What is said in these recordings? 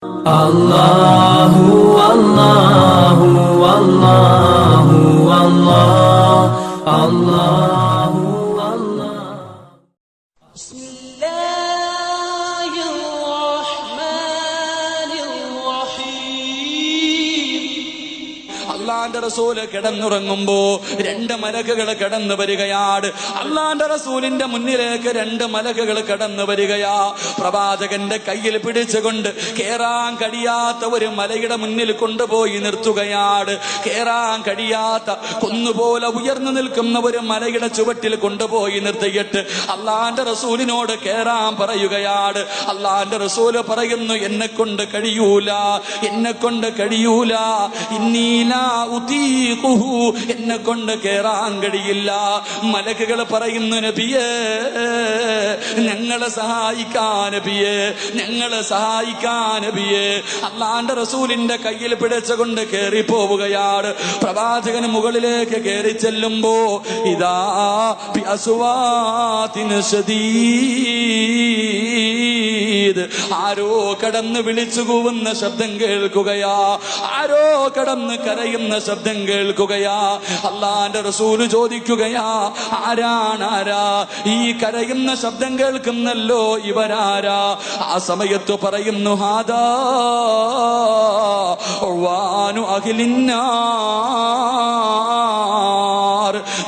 Allahu Allahu Allahu Allah Allah റസൂൽ കിടന്നുറങ്ങുമ്പോ രണ്ട് മലക്കുകൾ കടന്നു വരികയാണ് അള്ളാന്റെ റസൂലിന്റെ മുന്നിലേക്ക് രണ്ട് മലക്കുകൾ കടന്നു വരികയാ. പ്രവാചകന്റെ കയ്യിൽ പിടിച്ചുകൊണ്ട് കേറാൻ കഴിയാത്ത ഒരു മലയുടെ മുന്നിൽ കൊണ്ടുപോയി നിർത്തുകയാണ് കേറാൻ കഴിയാത്ത കുന്നുപോലെ ഉയർന്നു നിൽക്കുന്ന ഒരു മലയുടെ ചുവട്ടിൽ കൊണ്ടുപോയി നിർത്തിയിട്ട് അള്ളാന്റെ റസൂലിനോട് കേറാൻ പറയുകയാണ് അള്ളാന്റെ റസൂൽ പറയുന്നു എന്നെ കൊണ്ട് കഴിയൂല എന്നെ കൊണ്ട് കഴിയൂല ഇന്നീല ഉതീഖുഹു എന്നെ കൊണ്ട് കേറാൻ കഴിയില്ല. മലക്കുകൾ പറയുന്നു നബിയേ ഞങ്ങളെ സഹായിക്കാൻ നബിയേ ഞങ്ങളെ സഹായിക്കാൻ നബിയേ. അള്ളാന്റെ റസൂലിന്റെ കയ്യിൽ പിടിച്ചുകൊണ്ട് കേറി പോവുകയാണ് പ്രവാചകന് മുകളിലേക്ക് കയറി ചെല്ലുമ്പോ ഇതാ അസുവാതിന് അസ്വാതിൻ ശദീദ് ആരോ കടന്ന് വിളിച്ചു കൂവുന്ന ശബ്ദം കേൾക്കുകയാ. ആരോ കടന്ന് കരയുന്ന ശബ്ദം കേൾക്കുകയാ. അള്ളാന്റെ റസൂൽ ചോദിക്കുകയാ ആരാണ് ആരാ ഈ കരയുന്ന ശബ്ദം കേൾക്കുന്നല്ലോ ഇവരാരാ? ആ സമയത്ത് പറയുന്നു ഹാദാ വാനു അഖിലിന്നാർ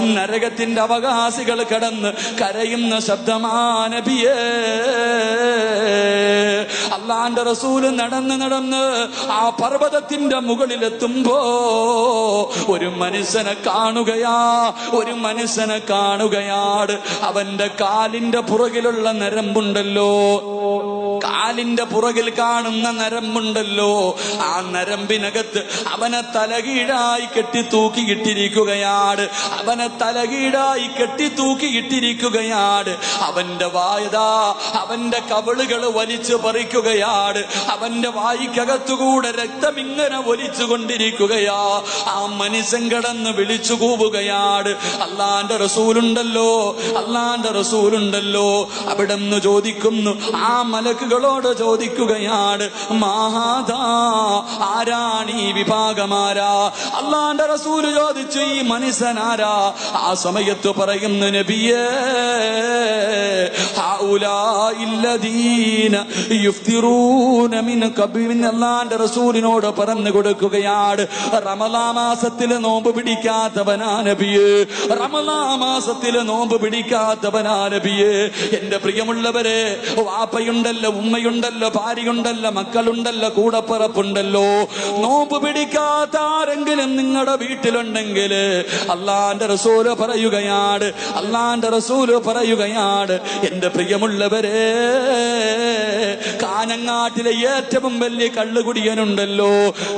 നരകത്തിന്റെ അവകാശികൾ കടന്ന് കരയുന്ന ശബ്ദമാനബിയേ. അള്ളാന്റെ റസൂൽ നടന്ന് നടന്ന് ആ പർവതത്തിന്റെ മുകളിലെത്തുമ്പോ ഒരു മനുഷ്യനെ കാണുകയാ ഒരു മനുഷ്യനെ കാണുകയാട്. അവന്റെ കാലിന്റെ പുറകിലുള്ള നരമ്പുണ്ടല്ലോ. കാലിന്റെ പുറകിൽ കാണുന്ന നരമ്പുണ്ടല്ലോ. ആ നരമ്പിനകത്ത് അവനെ തലകീഴായി കെട്ടി തൂക്കി തൂക്കിയിട്ടിരിക്കുകയാണ് അവനെ തലകീഴായി കെട്ടി തൂക്കി തൂക്കിയിട്ടിരിക്കുകയാണ് അവന്റെ വായതാ അവന്റെ കവിളുകൾ വലിച്ചു പറിക്കുകയാണ്. അവന്റെ വായിക്കകത്തുകൂടെ രക്തം ഇങ്ങനെ ഒലിച്ചു കൊണ്ടിരിക്കുകയാ ആ മനുഷ്യൻ കിടന്ന് വിളിച്ചു കൂവുകയാണ്. അള്ളാന്റെ റസൂലുണ്ടല്ലോ അള്ളാന്റെ റസൂലുണ്ടല്ലോ. അവിടെ നിന്ന് ചോദിക്കുന്നു ആ അവരോട് ചോദിക്കുകയാണ് മാഹാദാ ആരാണ് ഈ വിഭാഗമാരാ? അള്ളാന്റെ റസൂൽ ചോദിച്ചു ഈ മനുഷ്യനാരാ? ആ സമയത്ത് പറയുന്നു നബിയേ റസൂലിനോട് പറഞ്ഞു കൊടുക്കുകയാണ് റമലാ മാസത്തിൽ നോമ്പ് പിടിക്കാത്തവനാ നബിയേ റമലാ മാസത്തിൽ നോമ്പ് പിടിക്കാത്തവനാ നബിയേ. എന്റെ പ്രിയമുള്ളവരെ വാപ്പയുണ്ടല്ലോ ഉമ്മ ഉമ്മയുണ്ടല്ലോ ഭാര്യയുണ്ടല്ലോ മക്കളുണ്ടല്ലോ കൂടപ്പിറപ്പുണ്ടല്ലോ. നോമ്പ് പിടിക്കാത്ത ആരെങ്കിലും നിങ്ങളുടെ വീട്ടിലുണ്ടെങ്കിൽ അള്ളാന്റെ റസൂൽ പറയുകയാണ് അള്ളാന്റെ റസൂൽ പറയുകയാണ് എന്റെ പ്രിയമുള്ളവരെ കാഞ്ഞങ്ങാട്ടിലെ ഏറ്റവും വലിയ കള്ളുകുടിയനുണ്ടല്ലോ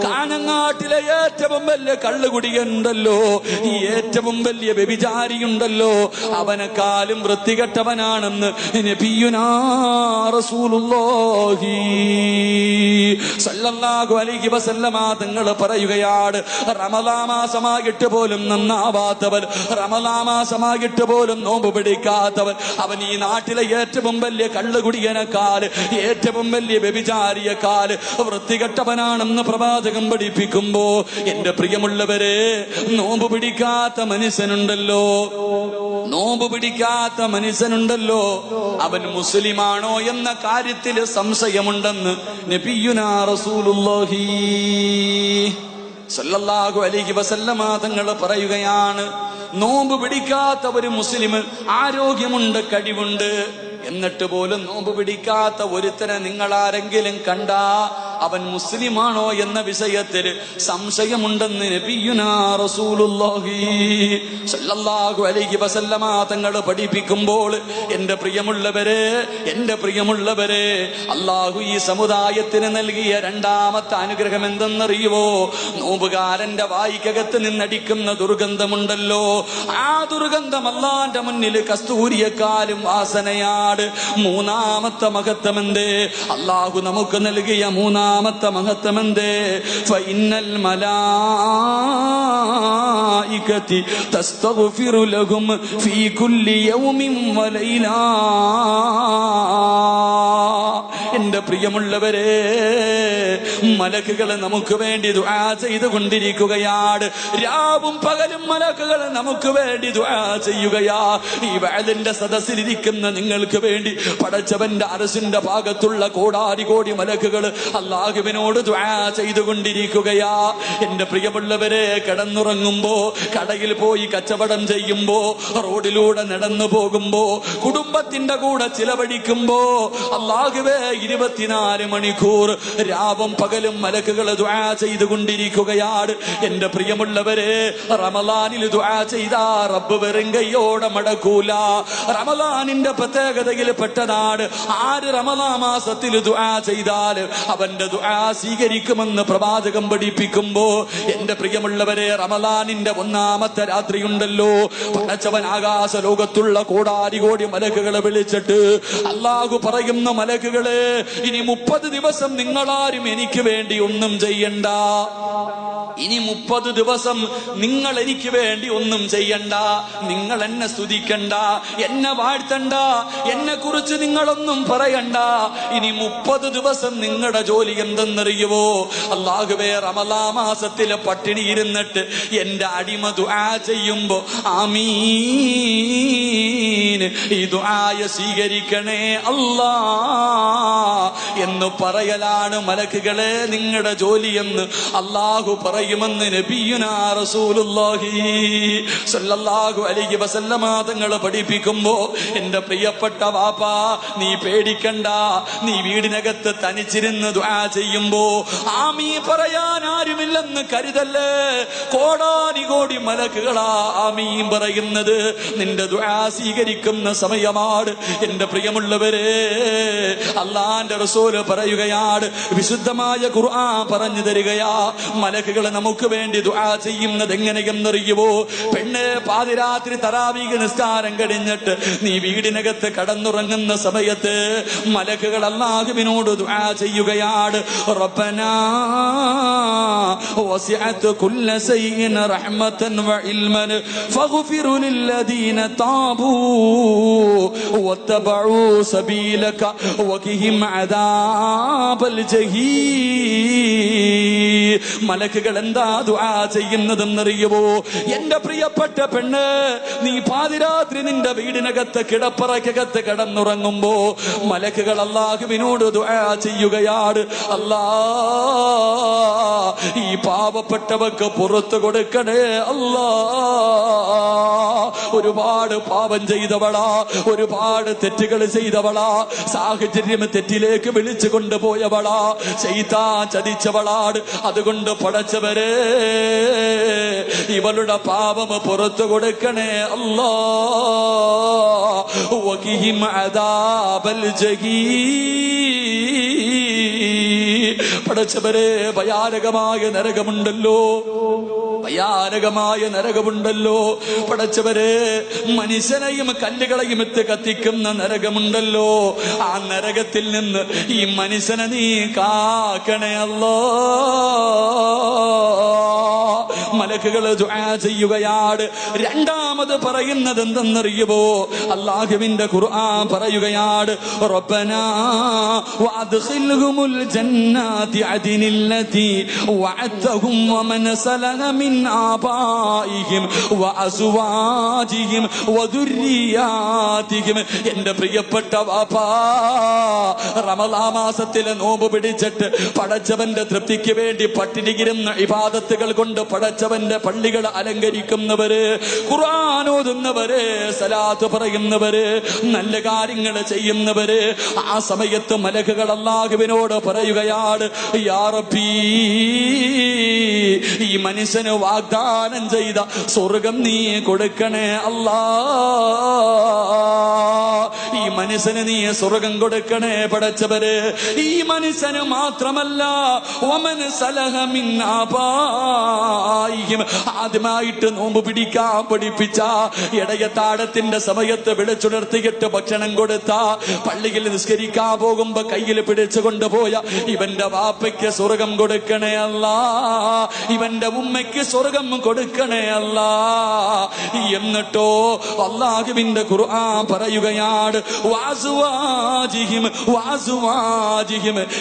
കാഞ്ഞങ്ങാട്ടിലെ ഏറ്റവും വലിയ കള്ളുകുടിയനുണ്ടല്ലോ ഈ ഏറ്റവും വലിയ വ്യഭിചാരിയുണ്ടല്ലോ അവനെക്കാലും വൃത്തികെട്ടവനാണെന്ന് നബിയുനാ റസൂലുള്ളാഹി സല്ലല്ലാഹു അലൈഹി വസല്ലമ തങ്ങൾ പറയുകയാണ് റമദാ മാസമായിട്ട് പോലും നന്നാവാത്തവൻ റമദാ മാസമായിട്ട് പോലും നോമ്പ് പിടിക്കാത്തവൻ അവൻ ഈ നാട്ടിലെ ഏറ്റവും വലിയ കള്ളുകുടിയനക്കാൽ ഏറ്റവും വലിയ വ്യഭിചാരിയക്കാൽ വൃത്തികെട്ടവനാണെന്ന് പ്രവാചകം പഠിപ്പിക്കുമ്പോ എന്റെ പ്രിയമുള്ളവരെ നോമ്പ് പിടിക്കാത്ത മനുഷ്യനുണ്ടല്ലോ. നോമ്പ് പിടിക്കാത്ത മനുഷ്യനുണ്ടല്ലോ. അവൻ മുസ്ലിമാണോ എന്ന കാര്യത്തിൽ സംശയമുണ്ടെന്ന് നബിയുനാ റസൂലുള്ളാഹി സല്ലല്ലാഹു അലൈഹി വസല്ലമ തങ്ങൾ പറയുകയാണ്. നോമ്പ് പിടിക്കാത്ത ഒരു മുസ്ലിം ആരോഗ്യമുണ്ട് കഴിവുണ്ട്. എന്നിട്ട് പോലും നോമ്പ് പിടിക്കാത്ത ഒരുത്തനെ നിങ്ങൾ ആരെങ്കിലും കണ്ടാ അവൻ മുസ്ലിമാണോ എന്ന വിഷയത്തിൽ സംശയമുണ്ടെന്ന് തങ്ങൾ പഠിപ്പിക്കുമ്പോൾ എന്റെ പ്രിയമുള്ളവരെ എന്റെ പ്രിയമുള്ളവരെ അള്ളാഹു ഈ സമുദായത്തിന് നൽകിയ രണ്ടാമത്തെ അനുഗ്രഹം എന്തെന്നറിയുവോ? നോമ്പുകാരന്റെ വായിക്കകത്ത് നിന്നടിക്കുന്ന ദുർഗന്ധമുണ്ടല്ലോ. ആ ദുർഗന്ധം അള്ളാന്റെ മുന്നിൽ കസ്തൂരിയെക്കാലും വാസനയാണ്. മൂന്നാമത്തെ മഹത്വമെന്തേ? അള്ളാഹു നമുക്ക് നൽകിയ മൂന്നാമത്തെ മഹത്വമെന്തേ? ഫൈനൽ മലായികത്തി തസ്തഗ്ഫിറു ലഹും ഫീ കുല്ലി യൗമിൻ വലൈലാ. എന്റെ പ്രിയമുള്ളവരെ മലക്കുകളെ നമുക്ക് വേണ്ടി ദുആ ചെയ്തു കൊണ്ടിരിക്കുകയാണ് രാവും പകലും മലക്കുകളെ നമുക്ക് വേണ്ടി ദുആ ചെയ്യുകയാ. ഈ വയലിന്റെ സദസ്സിലിരിക്കുന്ന നിങ്ങൾക്ക് വേണ്ടി പടച്ചവന്റെ അരസിന്റെ ഭാഗത്തുള്ള കോടാരി കോടി മലക്കുകൾ അള്ളാഹുവിനോട് ദുആ ചെയ്തുകൊണ്ടിരിക്കുകയാ. എന്റെ പ്രിയമുള്ളവരെ കിടന്നുറങ്ങുമ്പോ കടയിൽ പോയി കച്ചവടം ചെയ്യുമ്പോ റോഡിലൂടെ നടന്നു പോകുമ്പോ കുടുംബത്തിന്റെ കൂടെ ചിലവഴിക്കുമ്പോ അള്ളാഹുവേ ഇരുപത്തിനാല് മണിക്കൂർ രാവും പകലും മലക്കുകൾ ദ്വാ ചെയ്തുകൊണ്ടിരിക്കുകയാണ്. എന്റെ പ്രിയമുള്ളവരെ റമലാനിൽ ദ്വാ ചെയ്താ റബ്ബ് വെറും കയ്യോടെ മടക്കൂല. റമലാനിന്റെ പ്രത്യേകതയിൽ പെട്ടതാണ്. ആര് റമലാ മാസത്തിൽ ദ്വാ ചെയ്താൽ അവന്റെ ദ്വാ സ്വീകരിക്കുമെന്ന് പ്രവാചകം പഠിപ്പിക്കുമ്പോ എന്റെ പ്രിയമുള്ളവരെ റമലാനിന്റെ ഒന്നാമത്തെ രാത്രിയുണ്ടല്ലോ. പടച്ചവൻ ആകാശ ലോകത്തുള്ള കോടാരി കോടി മലക്കുകളെ വിളിച്ചിട്ട് അള്ളാഹു പറയുന്ന മലക്കുകളെ ഇനി മുപ്പത് ദിവസം നിങ്ങളാരും എനിക്ക് വേണ്ടി ഒന്നും ചെയ്യണ്ട. ഇനി മുപ്പത് ദിവസം നിങ്ങൾ എനിക്ക് വേണ്ടി ഒന്നും ചെയ്യണ്ട. നിങ്ങൾ എന്നെ സ്തുതിക്കണ്ട. എന്നെ വാഴ്ത്തണ്ട. എന്നെ കുറിച്ച് നിങ്ങളൊന്നും പറയണ്ട. ഇനി മുപ്പത് ദിവസം നിങ്ങളുടെ ജോലി എന്തെന്നറിയുവോ? അള്ളാഹുവേ റമലാ മാസത്തിലെ പട്ടിണി ഇരുന്നിട്ട് എന്റെ അടിമ ദുആ ചെയ്യുമ്പോ ആമീൻ. ഈ ദുആയ സ്വീകരിക്കണേ അല്ലാ എന്ന് പറയലാണ് മലക്കുകളെ നിങ്ങളുടെ ജോലിയെന്ന് അള്ളാഹു പറയുമെന്ന് അലൈഹി പഠിപ്പിക്കുമ്പോ എന്റെ പ്രിയപ്പെട്ട വാപ്പാ നീ പേടിക്കണ്ട. നീ വീടിനകത്ത് തനിച്ചിരുന്ന് ദുആ ചെയ്യുമ്പോ ആമീ പറയാൻ ആരുമില്ലെന്ന് കരുതല്ലേ? കോടാനി കോടി മലക്കുകളാ ആമീം പറയുന്നത്. നിന്റെ ദുആ സ്വീകരിക്കുന്ന സമയമാണ്. എന്റെ പ്രിയമുള്ളവരെ അള്ളാന്റെ റസൂൽ പറയുകയാണ് വിശുദ്ധമായ ഖുർആൻ പറഞ്ഞു തരികയാ മലക്കുകൾ നമുക്ക് വേണ്ടി ദുആ ചെയ്യുന്നത് എങ്ങനെയെന്നറിയുവോ പെണ്ണ് പാതിരാത്രി തറാവീക നിസ്കാരം കഴിഞ്ഞിട്ട് നീ വീടിനകത്ത് കടന്നുറങ്ങുന്ന സമയത്ത് മലക്കുകൾ അള്ളാഹുവിനോട് ദുആ ചെയ്യുകയാണ് റബ്ബനാ وسعت كل شيء رحمة وعلما فاغفر للذين تابوا واتبعوا سبيلك وقهم عذاب الجحيم മലക്കുകൾ എന്താ ദുആ ചെയ്യുന്നതെന്നറിയുമോ എന്റെ പ്രിയപ്പെട്ട പെണ്ണ് നീ പാതിരാത്രി നിന്റെ വീടിനകത്ത് കിടപ്പറയ്ക്കകത്ത് കിടന്നുറങ്ങുമ്പോ മലക്കുകൾ അള്ളാഹുവിനോട് ദുആ ചെയ്യുകയാണ്. അല്ലാ ഈ പാവപ്പെട്ടവർക്ക് പുറത്തു കൊടുക്കണേ അല്ലാ. ഒരുപാട് പാപം ചെയ്തവളാ ഒരുപാട് തെറ്റുകൾ ചെയ്തവളാ സാഹചര്യം തെറ്റിലേക്ക് വിളിച്ചു കൊണ്ടുപോയവളാ ചെയ്താ ചതിച്ചവളാട് അതുകൊണ്ട് പടച്ചവരെ ഇവളുടെ പാപം പുറത്തു കൊടുക്കണേ അല്ലോ. അദാബൽ ജഹീം പടച്ചവരെ ഭയാനകമായ നരകമുണ്ടല്ലോ. ഭയാനകമായ നരകമുണ്ടല്ലോ. പടച്ചവരെ മനുഷ്യനെയും കല്ലുകളെയും എത്ത് കത്തിക്കുന്ന നരകമുണ്ടല്ലോ. ആ നരകത്തിൽ നിന്ന് ഈ മനുഷ്യനെ നീ കാക്കണേ അല്ലോ. മലക്കുകൾ ചെയ്യുകയാണ് രണ്ടാമത് പറയുന്നത് എന്തെന്നറിയുമോ അള്ളാഹുവിന്റെ ഖുർആൻ പറയുകയാണ് റബ്ബനാ വഅദ്ഖിൽഹുമുൽ ജന്നാതി അദിനില്ലതി വഅദ്തഹും വമൻ സലഹ മിൻ ആബായിഹിം വഅസ്വാജിഹിം വദുർരിയാതിഹിം എന്റെ പ്രിയപ്പെട്ട വാപ്പാ റമളാ മാസത്തിലെ നോമ്പ് പിടിച്ചിട്ട് പടച്ചവന്റെ തൃപ്തിക്ക് വേണ്ടി പട്ടിണികിരുന്ന ഇബാദത്തുകൾ കൊണ്ട് പടച്ചവന്റെ പള്ളികൾ അലങ്കരിക്കുന്നവര് ഖുർആൻ ഓതുന്നവര് സലാത്ത് പറയുന്നവര് നല്ല കാര്യങ്ങൾ ചെയ്യുന്നവര് ആ സമയത്ത് മലക്കുകൾ അള്ളാഹുവിനോട് പറയുകയാണ് ഈ മനുഷ്യന് വാഗ്ദാനം ചെയ്ത സ്വർഗം നീ കൊടുക്കണേ അല്ലാ. മനുഷ്യന് നീ സ്വർഗം കൊടുക്കണേ പടച്ചവര്. ഈ മനുഷ്യന് മാത്രമല്ല ആദ്യമായിട്ട് നോമ്പ് പിടിക്കാൻ പഠിപ്പിച്ച ഇടയത്താടത്തിന്റെ സമയത്ത് വിളിച്ചുണർത്തിയിട്ട് ഭക്ഷണം കൊടുത്ത പള്ളിയിൽ നിസ്കരിക്കാൻ പോകുമ്പോ കയ്യിൽ പിടിച്ചു കൊണ്ടുപോയ ഇവന്റെ വാപ്പയ്ക്ക് സ്വർഗം കൊടുക്കണേ അല്ല. ഇവന്റെ ഉമ്മയ്ക്ക് സ്വർഗം കൊടുക്കണേ അല്ല. എന്നിട്ടോ അള്ളാഹുവിന്റെ ഖുർആൻ പറയുകയാണ്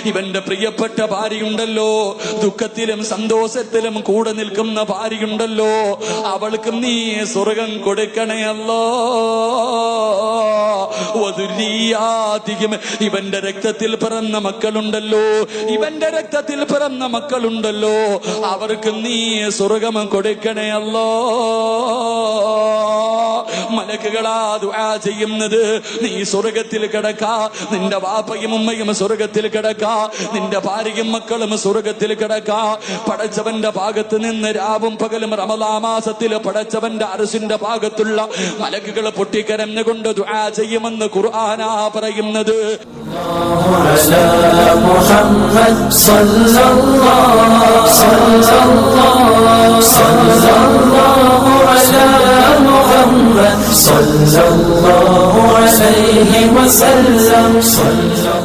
ഇവന്റെ പ്രിയപ്പെട്ട ഭാര്യയുണ്ടല്ലോ. ദുഃഖത്തിലും സന്തോഷത്തിലും കൂടെ നിൽക്കുന്ന ഭാര്യയുണ്ടല്ലോ. അവൾക്കും നീ സ്വർഗം കൊടുക്കണേ അല്ലോ. വധുരീയാതിയും ഇവന്റെ രക്തത്തിൽ പിറന്ന മക്കളുണ്ടല്ലോ. ഇവന്റെ രക്തത്തിൽ പിറന്ന മക്കളുണ്ടല്ലോ. അവർക്ക് നീ സ്വർഗം കൊടുക്കണേ അല്ലോ. മലക്കുകളാ ദുആ ചെയ്യുന്നത്. നീ സ്വർഗത്തിൽ കിടക്കാ നിന്റെ വാപ്പയും ഉമ്മയും സ്വർഗത്തിൽ കിടക്കാ നിന്റെ ഭാര്യയും മക്കളും സ്വർഗത്തിൽ കിടക്കാ. പടച്ചവന്റെ ഭാഗത്ത് നിന്ന് രാവും പകലും റമദാമാസത്തിൽ പടച്ചവന്റെ അരസിന്റെ ഭാഗത്തുള്ള മലക്കുകൾ പൊട്ടിക്കരഞ്ഞുകൊണ്ട് ദുആ ചെയ്യുമെന്ന് ഖുർആനാ പറയുന്നത്. صلى الله صلى الله عليه وسلم. صلى الله